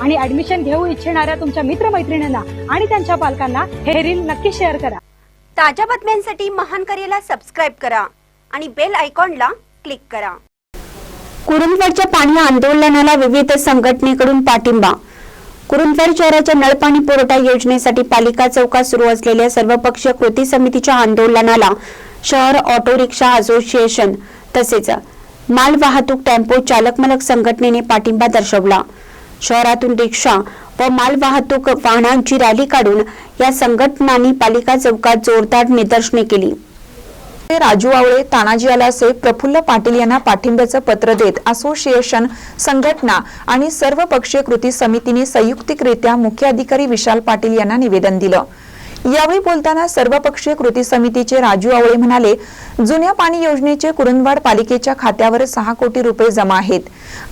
आणि ऍडमिशन घेऊ इच्छिणाऱ्या तुमच्या मित्रमैत्रिणींना आणि त्यांच्या पालकांना हे रील नक्की शेअर करा. ताज्या बातम्यांसाठी महान करेला सबस्क्राईब करा आणि बेल आयकॉनला क्लिक करा. कुरुंदवाडच्या पाणी आंदोलनाला विविध संघटनेकडून पाठिंबा. कुरुंदवाड शहराच्या नळपाणी पुरवठा योजनेसाठी पालिका चौकात सुरू असलेल्या सर्वपक्षीय कृती समितीच्या आंदोलनाला शहर ऑटो रिक्षा असोसिएशन तसेच माल वाहतूक टेम्पो चालक मालक संघटनेने पाठिंबा दर्शवला. शहरातून रिक्षा व माल वाहतूक वाहनांची रॅली काढून या संघटनांनी पालिका चौकात जोरदार निदर्शने केली. राजू आवळे तानाजी आलासे प्रफुल्ल पाटील यांना पाठिंब्याचं पत्र देत असोसिएशन संघटना आणि सर्व पक्षीय कृती समितीने संयुक्तिकरित्या मुख्य अधिकारी विशाल पाटील यांना निवेदन दिलं. यावेळी बोलताना सर्वपक्षीय कृती समितीचे राजू आवळे म्हणाले जुन्या पाणी योजनेचे कुरुंदवाड पालिकेच्या खात्यावर सहा कोटी रुपये जमा आहेत.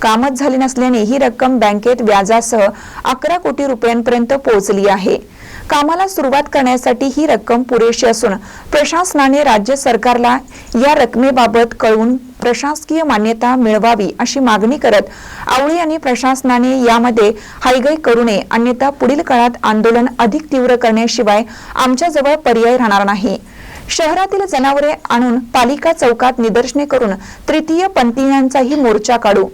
कामच झाले नसल्याने ही रक्कम बँकेत व्याजासह अकरा कोटी रुपयांपर्यंत पोहोचली आहे. कामाला सुरुवात करण्यासाठी ही रक्कम पुरेशी असून प्रशासनाने राज्य सरकारला या रकमेबाबत कळवून प्रशासकीय मान्यता मिळवावी अशी मागणी करत आवळे यांनी प्रशासनाने यामध्ये हायगय करू नये अन्यथा पुढील काळात आंदोलन अधिक तीव्र करण्याशिवाय आमच्याजवळ पर्याय राहणार नाही. शहरातील जनावरे आणून पालिका चौकात निदर्शने करून तृतीय पंथीयांचाही मोर्चा काढू.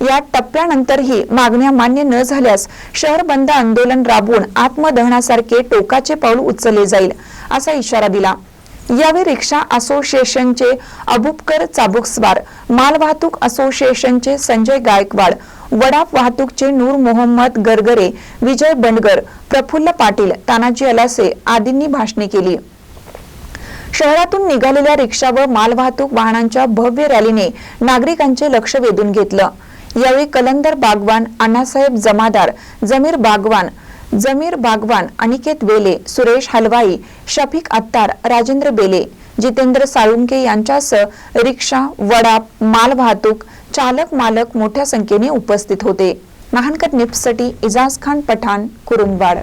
या टप्प्यानंतरही मागण्या मान्य न झाल्यास शहर बंद आंदोलन राबवून आत्मदहनासारखे टोकाचे पाऊल उचलले जाईल असा इशारा दिला. यावेळी रिक्षा असोसिएशनचे अबुबकर चाबुकस्वार मालवाहतूक असोसिएशनचे संजय गायकवाड वडाप वाहतूकचे नूर मोहम्मद गरगरे विजय बंडगर प्रफुल्ल पाटील तानाजी अलासे आदींनी भाषणे केली. शहरातून निघालेल्या रिक्षा व मालवाहतूक वाहनांच्या भव्य रॅलीने नागरिकांचे लक्ष वेधून घेतलं. यावेळी कलंदर बागवान अण्णासाहेब जमादार जमीर बागवान जमीर बागवान अनिकेत वेले सुरेश हलवाई शफिक अत्तार राजेंद्र बेले जितेंद्र साळुंके यांच्यासह रिक्षा वडाप माल वाहतूक चालक मालक मोठ्या संख्येने उपस्थित होते. महानकट निप्ससाठी इजाज खान पठाण कुरुंदवाड.